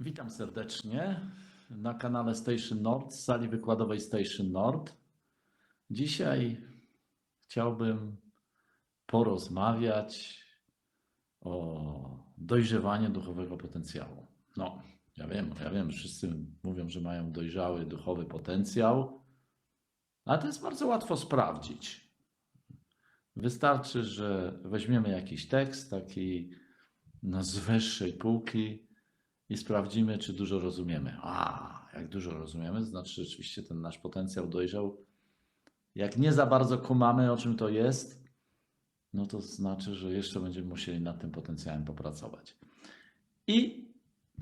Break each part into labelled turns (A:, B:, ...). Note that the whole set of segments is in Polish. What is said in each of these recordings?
A: Witam serdecznie na kanale Station Nord, sali wykładowej Station Nord. Dzisiaj chciałbym porozmawiać o dojrzewaniu duchowego potencjału. No, ja wiem, ja wiem, wszyscy mówią, że mają dojrzały duchowy potencjał, ale to jest bardzo łatwo sprawdzić. Wystarczy, że weźmiemy jakiś tekst, taki no, z wyższej półki, i sprawdzimy, czy dużo rozumiemy. A, jak dużo rozumiemy, to znaczy rzeczywiście ten nasz potencjał dojrzał. Jak nie za bardzo kumamy, o czym to jest, no to znaczy, że jeszcze będziemy musieli nad tym potencjałem popracować. I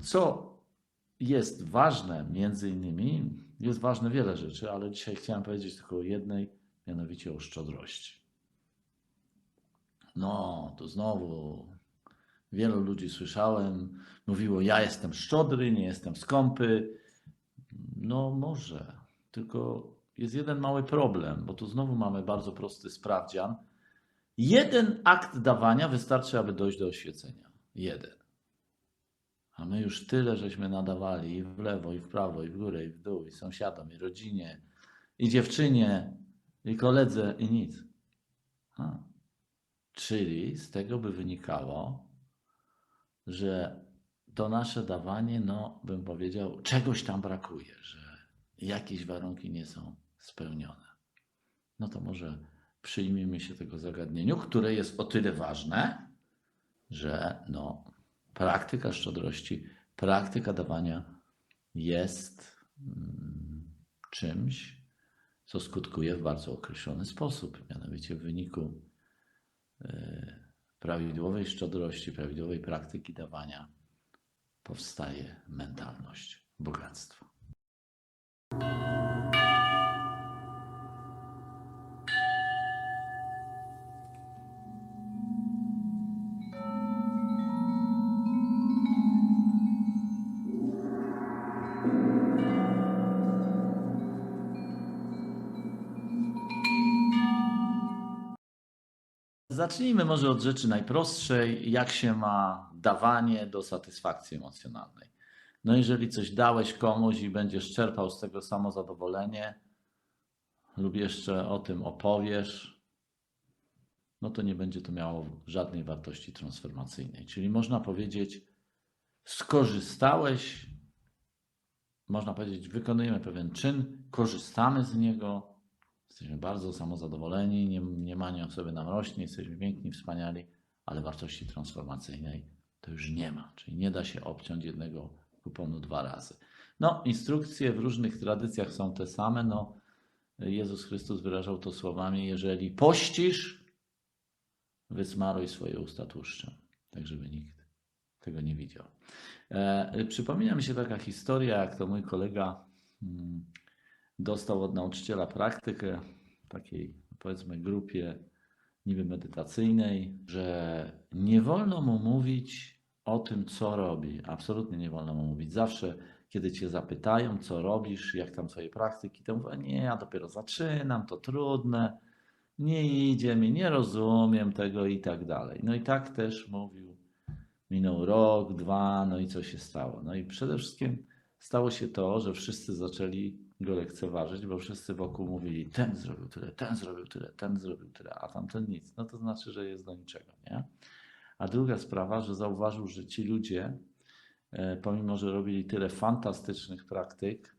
A: co jest ważne, między innymi, jest ważne wiele rzeczy, ale dzisiaj chciałem powiedzieć tylko o jednej, mianowicie o szczodrości. No, to znowu Wielu ludzi słyszałem, mówiło: Ja jestem szczodry, nie jestem skąpy. No, może, tylko jest jeden mały problem, bo tu znowu mamy bardzo prosty sprawdzian. Jeden akt dawania wystarczy, aby dojść do oświecenia. Jeden. A my już tyle żeśmy nadawali i w lewo, i w prawo, i w górę, i w dół, i sąsiadom, i rodzinie, i dziewczynie, i koledze, i nic. Czyli z tego by wynikało, że to nasze dawanie, no bym powiedział, czegoś tam brakuje, że jakieś warunki nie są spełnione. No to może przyjmijmy się tego zagadnieniu, które jest o tyle ważne, że no, praktyka szczodrości, praktyka dawania jest mm, czymś, co skutkuje w bardzo określony sposób, mianowicie w wyniku yy, prawidłowej szczodrości, prawidłowej praktyki dawania powstaje mentalność bogactwa. Zacznijmy może od rzeczy najprostszej, jak się ma dawanie do satysfakcji emocjonalnej. No jeżeli coś dałeś komuś i będziesz czerpał z tego samo zadowolenie, lub jeszcze o tym opowiesz, no to nie będzie to miało żadnej wartości transformacyjnej. Czyli można powiedzieć, skorzystałeś, można powiedzieć, wykonujemy pewien czyn, korzystamy z niego, Jesteśmy bardzo samozadowoleni, nie, mniemanie o sobie nam rośnie, jesteśmy piękni, wspaniali, ale wartości transformacyjnej to już nie ma. Czyli nie da się obciąć jednego kuponu dwa razy. No, instrukcje w różnych tradycjach są te same. No, Jezus Chrystus wyrażał to słowami: Jeżeli pościsz, wysmaruj swoje usta tłuszczem, tak żeby nikt tego nie widział. E, przypomina mi się taka historia, jak to mój kolega. Hmm, dostał od nauczyciela praktykę w takiej, powiedzmy, grupie niby medytacyjnej, że nie wolno mu mówić o tym, co robi. Absolutnie nie wolno mu mówić. Zawsze, kiedy cię zapytają, co robisz, jak tam twoje praktyki, to mówię, nie, ja dopiero zaczynam, to trudne, nie idzie mi, nie rozumiem tego i tak dalej. No i tak też mówił. Minął rok, dwa, no i co się stało? No i przede wszystkim stało się to, że wszyscy zaczęli go lekceważyć, bo wszyscy wokół mówili, ten zrobił tyle, ten zrobił tyle, ten zrobił tyle, a tamten nic. No to znaczy, że jest do niczego, nie? A druga sprawa, że zauważył, że ci ludzie, e, pomimo że robili tyle fantastycznych praktyk,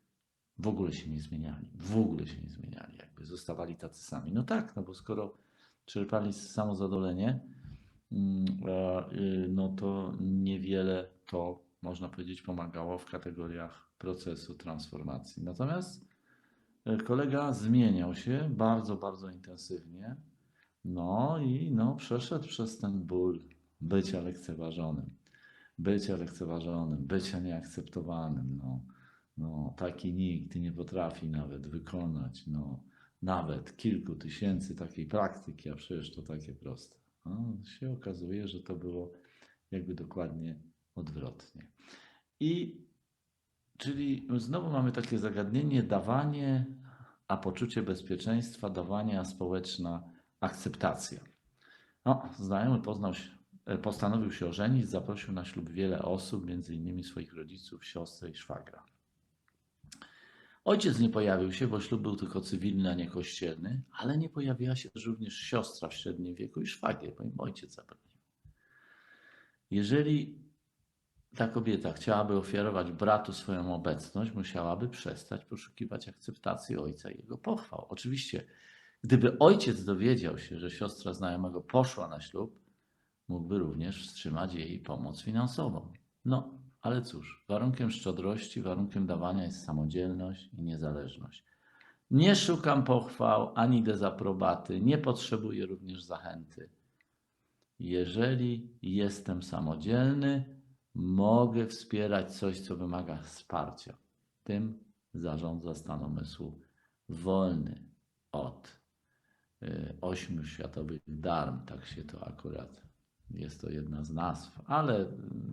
A: w ogóle się nie zmieniali. W ogóle się nie zmieniali, jakby zostawali tacy sami. No tak, no bo skoro czerpali samozadowolenie, mm, y, no to niewiele to, można powiedzieć, pomagało w kategoriach procesu transformacji. Natomiast e, kolega zmieniał się bardzo, bardzo intensywnie. No i no, przeszedł przez ten ból bycia lekceważonym, bycia lekceważonym, bycia nieakceptowanym. No, no, taki nikt nie potrafi nawet wykonać no, nawet kilku tysięcy takiej praktyki, a przecież to takie proste. No, się okazuje, że to było jakby dokładnie odwrotnie. I Czyli znowu mamy takie zagadnienie dawanie, a poczucie bezpieczeństwa, dawanie, a społeczna akceptacja. No, znajomy poznał e, postanowił się ożenić, zaprosił na ślub wiele osób, między innymi swoich rodziców, siostrę i szwagra. Ojciec nie pojawił się, bo ślub był tylko cywilny, a nie kościelny, ale nie pojawiła się również siostra w średnim wieku i szwagier, bo im ojciec zabronił. Jeżeli ta kobieta chciałaby ofiarować bratu swoją obecność, musiałaby przestać poszukiwać akceptacji ojca i jego pochwał. Oczywiście, gdyby ojciec dowiedział się, że siostra znajomego poszła na ślub, mógłby również wstrzymać jej pomoc finansową. No, ale cóż, warunkiem szczodrości, warunkiem dawania jest samodzielność i niezależność. Nie szukam pochwał ani dezaprobaty, nie potrzebuję również zachęty. Jeżeli jestem samodzielny, mogę wspierać coś, co wymaga wsparcia. Tym zarządza stan umysłu wolny od y, ośmiu światowych darm, tak się to akurat jest to jedna z nazw, ale y,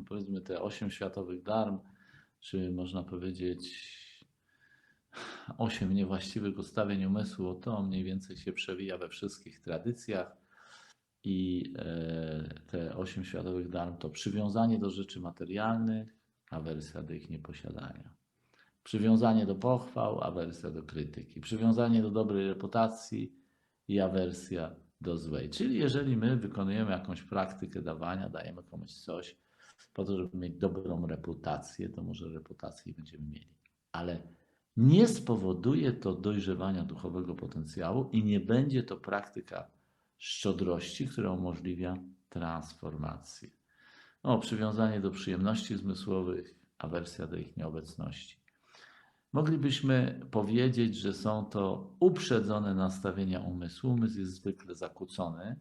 A: powiedzmy te osiem światowych darm, czy można powiedzieć osiem niewłaściwych ustawień umysłu, to mniej więcej się przewija we wszystkich tradycjach i e, te osiem światowych darm to przywiązanie do rzeczy materialnych, awersja do ich nieposiadania. Przywiązanie do pochwał, awersja do krytyki. Przywiązanie do dobrej reputacji i awersja do złej. Czyli jeżeli my wykonujemy jakąś praktykę dawania, dajemy komuś coś po to, żeby mieć dobrą reputację, to może reputację będziemy mieli. Ale nie spowoduje to dojrzewania duchowego potencjału i nie będzie to praktyka szczodrości, która umożliwia transformację. O, przywiązanie do przyjemności zmysłowych, awersja do ich nieobecności. Moglibyśmy powiedzieć, że są to uprzedzone nastawienia umysłu. Umysł jest zwykle zakłócony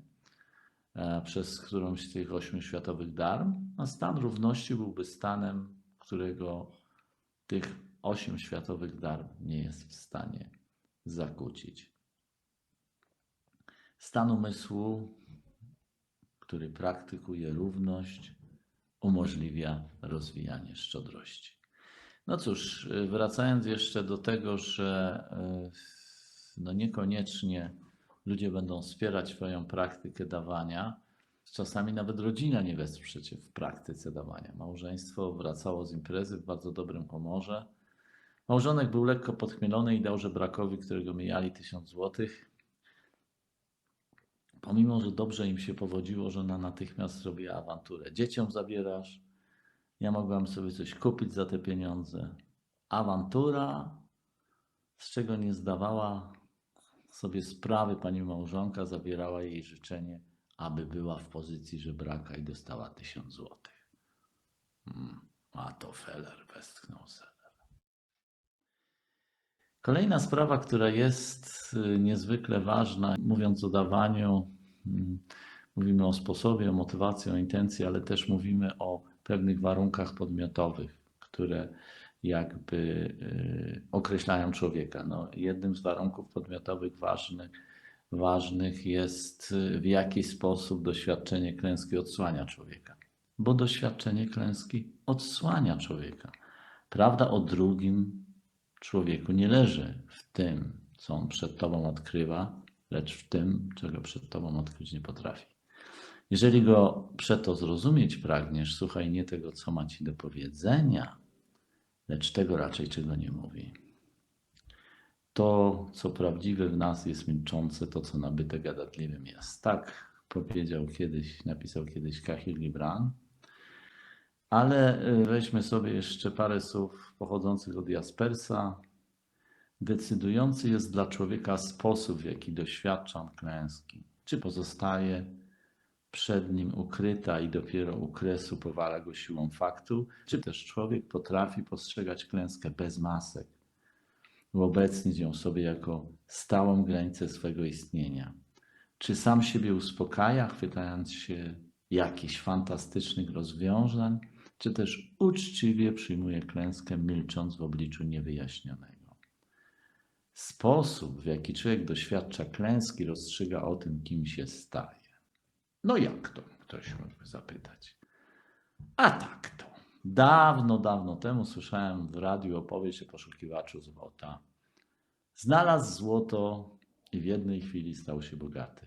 A: e, przez którąś z tych ośmiu światowych darm, a stan równości byłby stanem, którego tych osiem światowych darm nie jest w stanie zakłócić. Stan umysłu, który praktykuje równość, umożliwia rozwijanie szczodrości. No cóż, wracając jeszcze do tego, że y, no niekoniecznie ludzie będą wspierać swoją praktykę dawania, czasami nawet rodzina nie wesprze cię w praktyce dawania. Małżeństwo wracało z imprezy w bardzo dobrym humorze. Małżonek był lekko podchmielony i dał żebrakowi, którego mijali tysiąc złotych. Pomimo, że dobrze im się powodziło, żona natychmiast zrobiła awanturę. Dzieciom zabierasz, ja mogłam sobie coś kupić za te pieniądze. Awantura, z czego nie zdawała sobie sprawy pani małżonka, zabierała jej życzenie, aby była w pozycji żebraka i dostała tysiąc złotych. Hmm, a to feller, westchnął Seller. Kolejna sprawa, która jest y, niezwykle ważna, mówiąc o dawaniu, mówimy o sposobie, o motywacji, o intencji, ale też mówimy o pewnych warunkach podmiotowych, które jakby y, określają człowieka. No, jednym z warunków podmiotowych ważnych, ważnych jest y, w jaki sposób doświadczenie klęski odsłania człowieka. Bo doświadczenie klęski odsłania człowieka. Prawda o drugim człowieku nie leży w tym, co on przed tobą odkrywa, lecz w tym, czego przed tobą odkryć nie potrafi. Jeżeli go przeto zrozumieć pragniesz, słuchaj nie tego, co ma ci do powiedzenia, lecz tego raczej, czego nie mówi. To, co prawdziwe w nas jest milczące, to, co nabyte gadatliwym jest. Tak powiedział kiedyś, napisał kiedyś Kahil Gibran. Ale y, weźmy sobie jeszcze parę słów pochodzących od Jaspersa. Decydujący jest dla człowieka sposób, w jaki doświadcza on klęski. Czy pozostaje przed nim ukryta i dopiero u kresu powala go siłą faktu, czy też człowiek potrafi postrzegać klęskę bez masek, uobecnić ją sobie jako stałą granicę swego istnienia. Czy sam siebie uspokaja, chwytając się jakichś fantastycznych rozwiązań, czy też uczciwie przyjmuje klęskę, milcząc w obliczu niewyjaśnionego. Sposób, w jaki człowiek doświadcza klęski, rozstrzyga o tym, kim się staje. No jak to? Ktoś mógłby zapytać. A tak to. Dawno, dawno temu słyszałem w radiu opowieść o poszukiwaczu złota. Znalazł złoto i w jednej chwili stał się bogaty.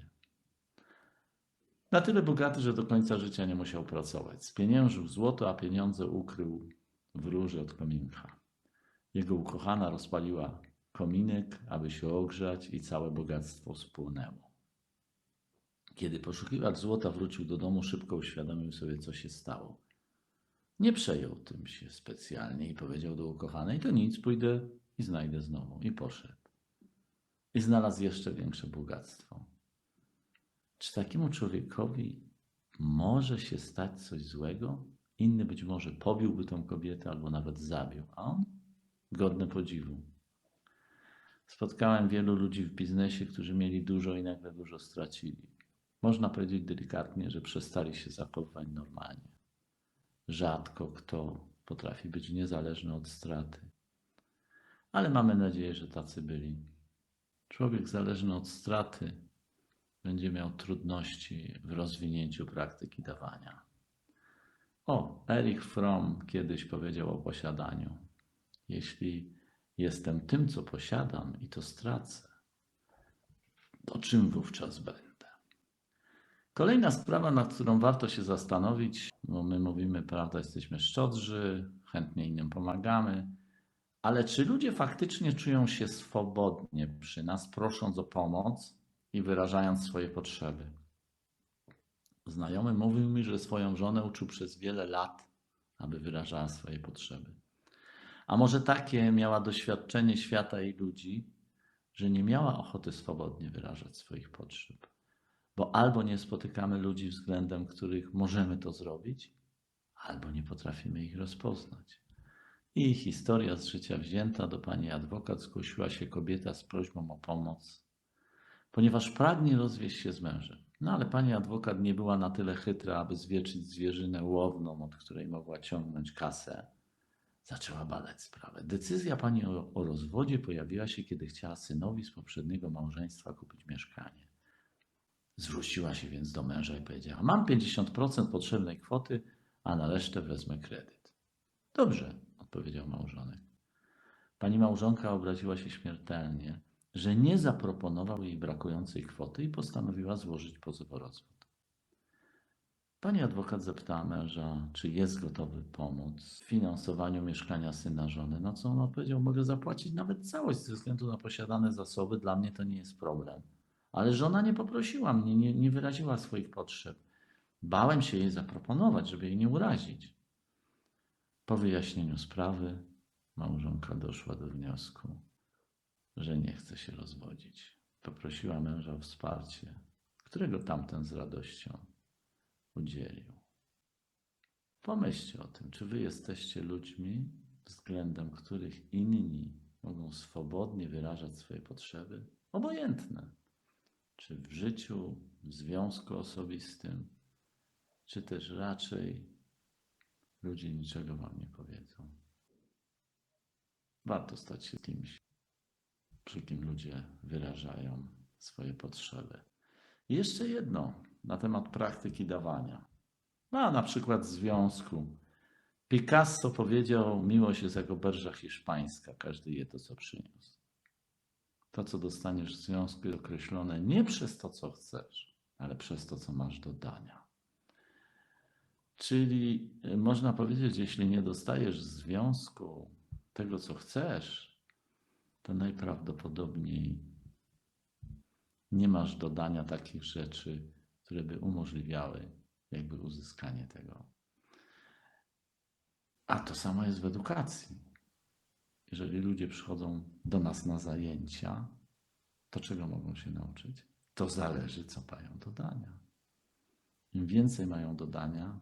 A: Na tyle bogaty, że do końca życia nie musiał pracować. Spieniężył złoto, a pieniądze ukrył w rurze od kominka. Jego ukochana rozpaliła kominek, aby się ogrzać i całe bogactwo spłonęło. Kiedy poszukiwacz złota wrócił do domu, szybko uświadomił sobie, co się stało. Nie przejął tym się specjalnie i powiedział do ukochanej: To nic, pójdę i znajdę znowu. I poszedł. I znalazł jeszcze większe bogactwo. Czy takiemu człowiekowi może się stać coś złego? Inny być może pobiłby tą kobietę albo nawet zabił, a on godny podziwu. Spotkałem wielu ludzi w biznesie, którzy mieli dużo i nagle dużo stracili. Można powiedzieć delikatnie, że przestali się zachowywać normalnie. Rzadko kto potrafi być niezależny od straty. Ale mamy nadzieję, że tacy byli. Człowiek zależny od straty będzie miał trudności w rozwinięciu praktyki dawania. O, Erich Fromm kiedyś powiedział o posiadaniu. Jeśli jestem tym, co posiadam i to stracę, to czym wówczas będę? Kolejna sprawa, nad którą warto się zastanowić, bo my mówimy, prawda, jesteśmy szczodrzy, chętnie innym pomagamy, ale czy ludzie faktycznie czują się swobodnie przy nas, prosząc o pomoc i wyrażając swoje potrzeby? Znajomy mówił mi, że swoją żonę uczył przez wiele lat, aby wyrażała swoje potrzeby. A może takie miała doświadczenie świata i ludzi, że nie miała ochoty swobodnie wyrażać swoich potrzeb. Bo albo nie spotykamy ludzi względem których możemy to zrobić, albo nie potrafimy ich rozpoznać. I historia z życia wzięta do pani adwokat zgłosiła się kobieta z prośbą o pomoc, ponieważ pragnie rozwieść się z mężem. No ale pani adwokat nie była na tyle chytra, aby zwieczyć zwierzynę łowną, od której mogła ciągnąć kasę. Zaczęła badać sprawę. Decyzja pani o, o rozwodzie pojawiła się, kiedy chciała synowi z poprzedniego małżeństwa kupić mieszkanie. Zwróciła się więc do męża i powiedziała: Mam 50% potrzebnej kwoty, a na resztę wezmę kredyt. Dobrze, odpowiedział małżonek. Pani małżonka obraziła się śmiertelnie, że nie zaproponował jej brakującej kwoty i postanowiła złożyć rozwód. Pani adwokat zapytała męża, czy jest gotowy pomóc w finansowaniu mieszkania syna żony. No co on odpowiedział, mogę zapłacić nawet całość ze względu na posiadane zasoby, dla mnie to nie jest problem. Ale żona nie poprosiła mnie, nie, nie wyraziła swoich potrzeb. Bałem się jej zaproponować, żeby jej nie urazić. Po wyjaśnieniu sprawy małżonka doszła do wniosku, że nie chce się rozwodzić. Poprosiła męża o wsparcie, którego tamten z radością udzielił. Pomyślcie o tym, czy wy jesteście ludźmi, względem których inni mogą swobodnie wyrażać swoje potrzeby, obojętne, czy w życiu, w związku osobistym, czy też raczej ludzie niczego wam nie powiedzą. Warto stać się kimś, przy kim ludzie wyrażają swoje potrzeby. I jeszcze jedno na temat praktyki dawania. No, na przykład związku. Picasso powiedział: Miłość jest jak oberża hiszpańska, każdy je to, co przyniósł. To, co dostaniesz w związku, jest określone nie przez to, co chcesz, ale przez to, co masz do dania. Czyli y, można powiedzieć, jeśli nie dostajesz w związku tego, co chcesz, to najprawdopodobniej nie masz dodania takich rzeczy, które by umożliwiały jakby uzyskanie tego. A to samo jest w edukacji. Jeżeli ludzie przychodzą do nas na zajęcia, to czego mogą się nauczyć? To zależy, co mają do dania. Im więcej mają do dania,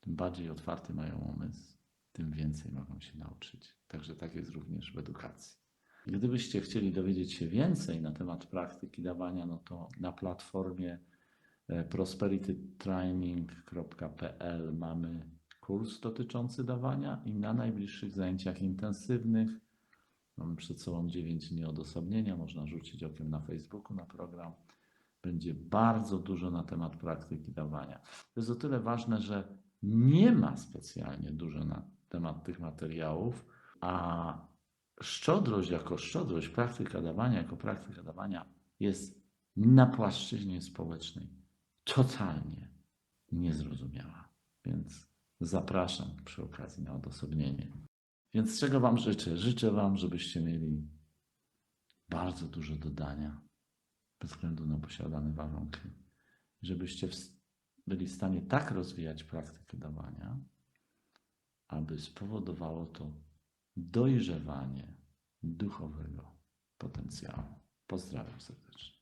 A: tym bardziej otwarty mają umysł, tym więcej mogą się nauczyć. Także tak jest również w edukacji. Gdybyście chcieli dowiedzieć się więcej na temat praktyki dawania, no to na platformie e, prosperitytraining.pl mamy kurs dotyczący dawania i na najbliższych zajęciach intensywnych mamy przed sobą 9 dni odosobnienia, można rzucić okiem na Facebooku na program. Będzie bardzo dużo na temat praktyki dawania. To jest o tyle ważne, że nie ma specjalnie dużo na temat tych materiałów, a szczodrość jako szczodrość, praktyka dawania jako praktyka dawania jest na płaszczyźnie społecznej totalnie niezrozumiała. Więc zapraszam przy okazji na odosobnienie. Więc czego Wam życzę? Życzę Wam, żebyście mieli bardzo dużo dodania bez względu na posiadane warunki. Żebyście byli w stanie tak rozwijać praktykę dawania, aby spowodowało to dojrzewanie duchowego potencjału. Pozdrawiam serdecznie.